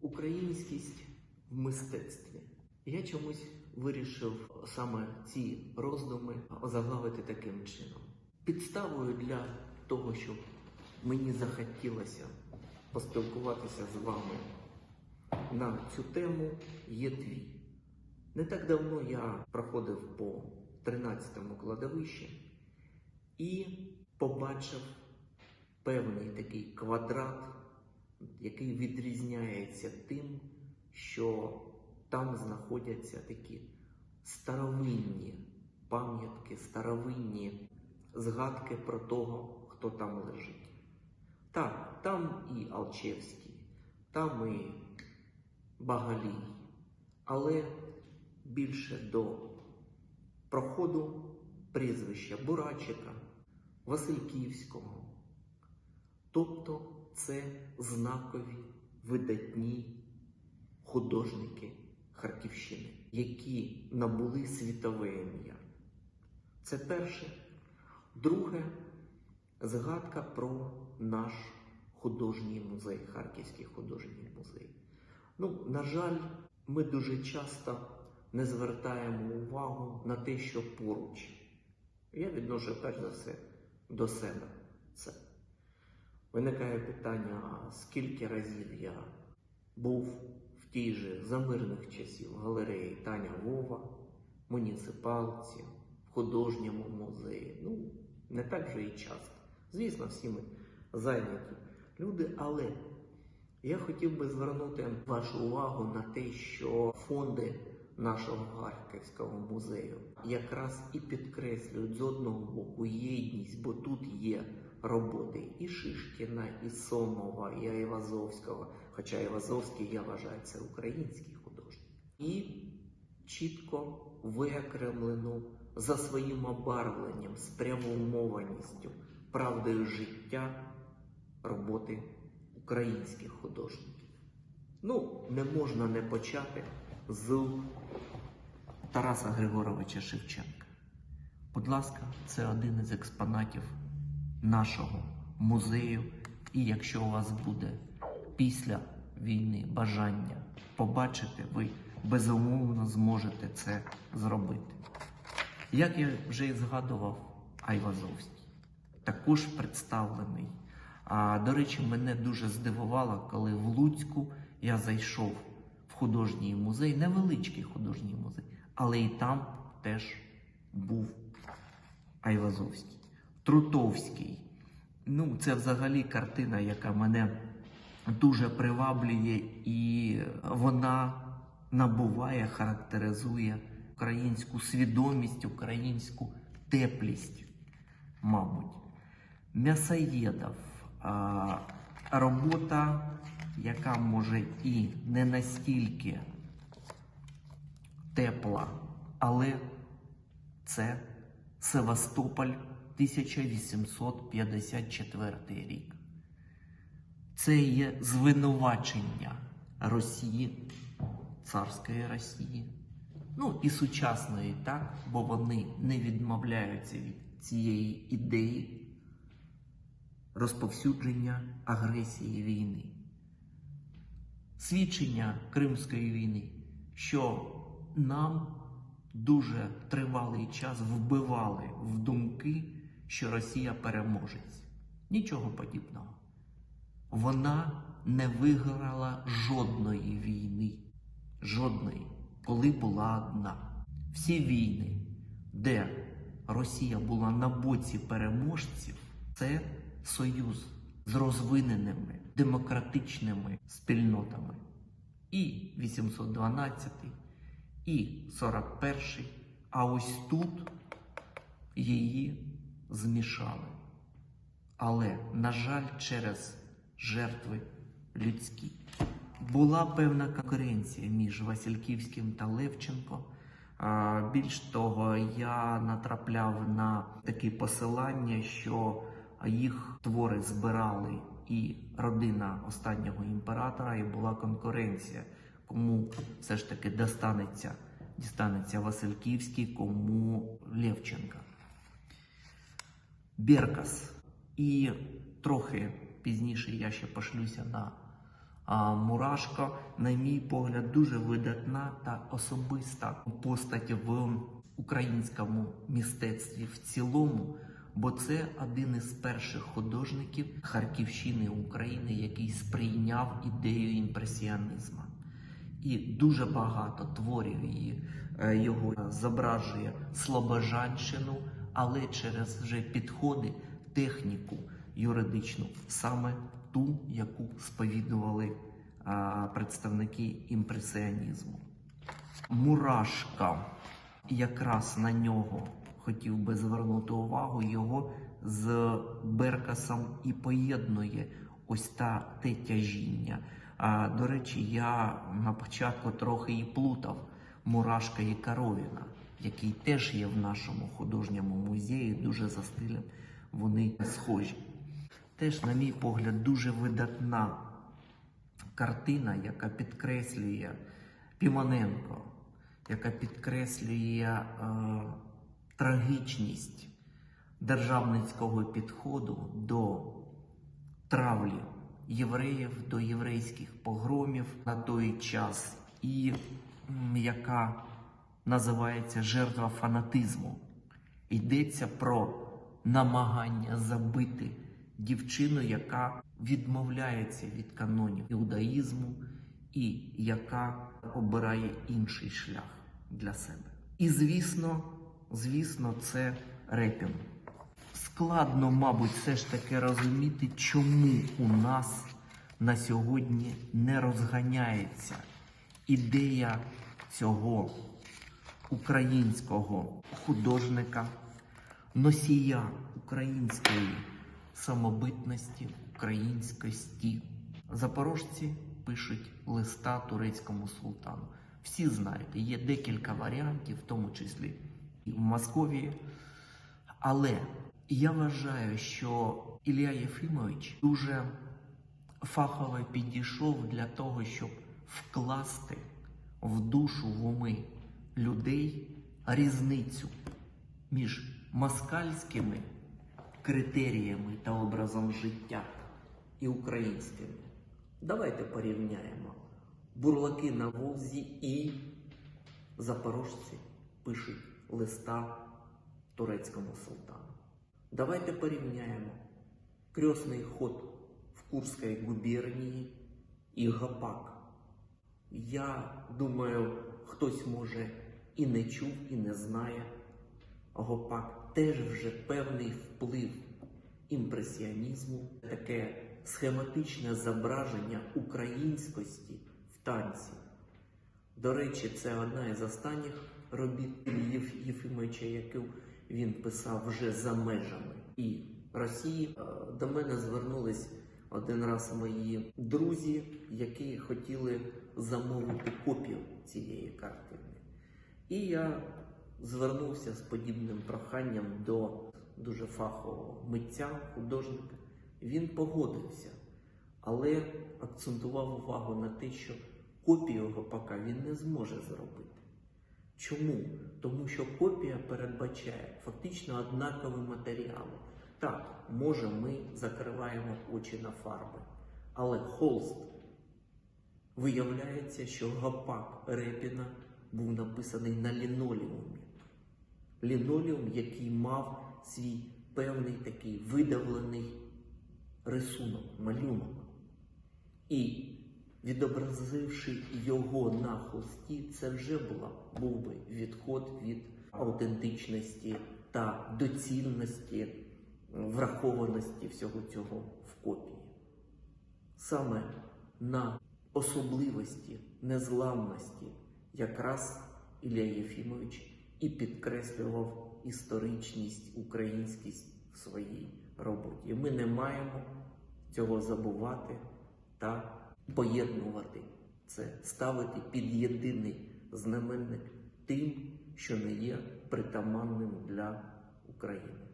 Українськість в мистецтві. Я чомусь вирішив саме ці роздуми озаглавити таким чином. Підставою для того, щоб мені захотілося поспілкуватися з вами на цю тему, є твій. Не так давно я проходив по 13-му кладовищі і побачив певний такий квадрат, який відрізняється тим, що там знаходяться такі старовинні пам'ятки, старовинні згадки про того, хто там лежить. Так, там і Алчевський, там і Багалій, але більше до проходу прізвища Бурачика, Васильківського. Тобто це знакові видатні художники Харківщини, які набули світове ім'я. Це перше. Друге згадка про наш художній музей, Харківський художній музей. Ну, на жаль, ми дуже часто не звертаємо увагу на те, що поруч. Я відношу перш за все до себе це. Виникає питання, скільки разів я був в тій же за мирних часів галереї Таня Вова, муніципалці, в художньому музеї. Ну, не так вже і часто. Звісно, всі ми зайняті люди, але я хотів би звернути вашу увагу на те, що фонди нашого Харківського музею якраз і підкреслюють з одного боку єдність, бо тут є роботи і Шишкіна, і Сомова, і Айвазовського. Хоча Айвазовський, я вважаю, це український художник. І чітко виокремлену за своїм обарвленням, спрямованістю, правдою життя роботи українських художників. Ну, не можна не почати з Тараса Григоровича Шевченка. Будь ласка, це один із експонатів нашого музею. І якщо у вас буде після війни бажання побачити, ви безумовно зможете це зробити. Як я вже і згадував, Айвазовський також представлений. А до речі, мене дуже здивувало, коли в Луцьку я зайшов в художній музей, невеличкий художній музей, але і там теж був Айвазовський. Трутовський. Ну, це взагалі картина, яка мене дуже приваблює, і вона набуває, характеризує українську свідомість, українську теплість, мабуть. М'ясоєдов. Робота, яка може і не настільки тепла, але це Севастополь 1854 рік. Це є звинувачення Росії, царської Росії, ну і сучасної, так, бо вони не відмовляються від цієї ідеї розповсюдження агресії війни. Свідчення Кримської війни, що нам дуже тривалий час вбивали в думки, що Росія переможець. Нічого подібного. Вона не виграла жодної війни, жодної, коли була одна. Всі війни, де Росія була на боці переможців, це союз з розвиненими демократичними спільнотами. І 812, і 41, а ось тут її змішали. Але, на жаль, через жертви людські. Була певна конкуренція між Васильківським та Левченко. Більш того, я натрапляв на такі посилання, що їх твори збирали і родина останнього імператора, і була конкуренція, кому все ж таки достанеться, дістанеться Васильківський, кому Левченка. Беркас. І трохи пізніше я ще пошлюся на А Мурашко, на мій погляд, дуже видатна та особиста постать в українському мистецтві в цілому, бо це один із перших художників Харківщини України, який сприйняв ідею імпресіонізму. І дуже багато творів її, е, його зображує Слобожанщину, але через вже підходи, техніку юридичну, саме ту, яку сповідували а, представники імпресіонізму. Мурашка, якраз на нього хотів би звернути увагу, його з Беркасом і поєднує ось та те тяжіння. А, до речі, я на початку трохи і плутав Мурашка і Коровіна, який теж є в нашому художньому музеї, дуже за стилем вони схожі. Теж, на мій погляд, дуже видатна картина, яка підкреслює Пімоненко, яка підкреслює е, трагічність державницького підходу до травлі євреїв, до єврейських погромів на той час, і м, яка називається жертва фанатизму. Йдеться про намагання забити дівчину, яка відмовляється від канонів іудаїзму і яка обирає інший шлях для себе. І звісно, звісно, це репінг. Складно, мабуть, все ж таки розуміти, чому у нас на сьогодні не розганяється ідея цього українського художника, носія української самобитності, українськості. Запорожці пишуть листа турецькому султану. Всі знаєте, є декілька варіантів, в тому числі і в Московії. Але я вважаю, що Ілля Єфімович дуже фахово підійшов для того, щоб вкласти в душу в уми людей різницю між москальськими критеріями та образом життя і українськими. Давайте порівняємо. Бурлаки на Волзі і запорожці пишуть листа турецькому султану. Давайте порівняємо крестний ход в Курській губернії і Гапак. Я думаю, хтось може і не чув, і не знає. Гопак теж вже певний вплив імпресіонізму, таке схематичне зображення українськості в танці. До речі, це одна із останніх робіт Єф- Єфімовича, яку він писав вже за межами і Росії. Е, До мене звернулись один раз мої друзі, які хотіли замовити копію цієї картини. І я звернувся з подібним проханням до дуже фахового митця, художника. Він погодився, але акцентував увагу на те, що копію гопака він не зможе зробити. Чому? Тому що копія передбачає фактично однакові матеріали. Так, може, ми закриваємо очі на фарби, але холст виявляється, що гопак Репіна був написаний на лінолеумі. Лінолеум, який мав свій певний такий видавлений рисунок, малюнок. І відобразивши його на холсті, це вже була, був би відход від аутентичності та доцільності, врахованості всього цього в копії. Саме на особливості незламності якраз Ілля Єфімович і підкреслював історичність, українськість в своїй роботі. Ми не маємо цього забувати та поєднувати це, ставити під єдиний знаменник тим, що не є притаманним для України.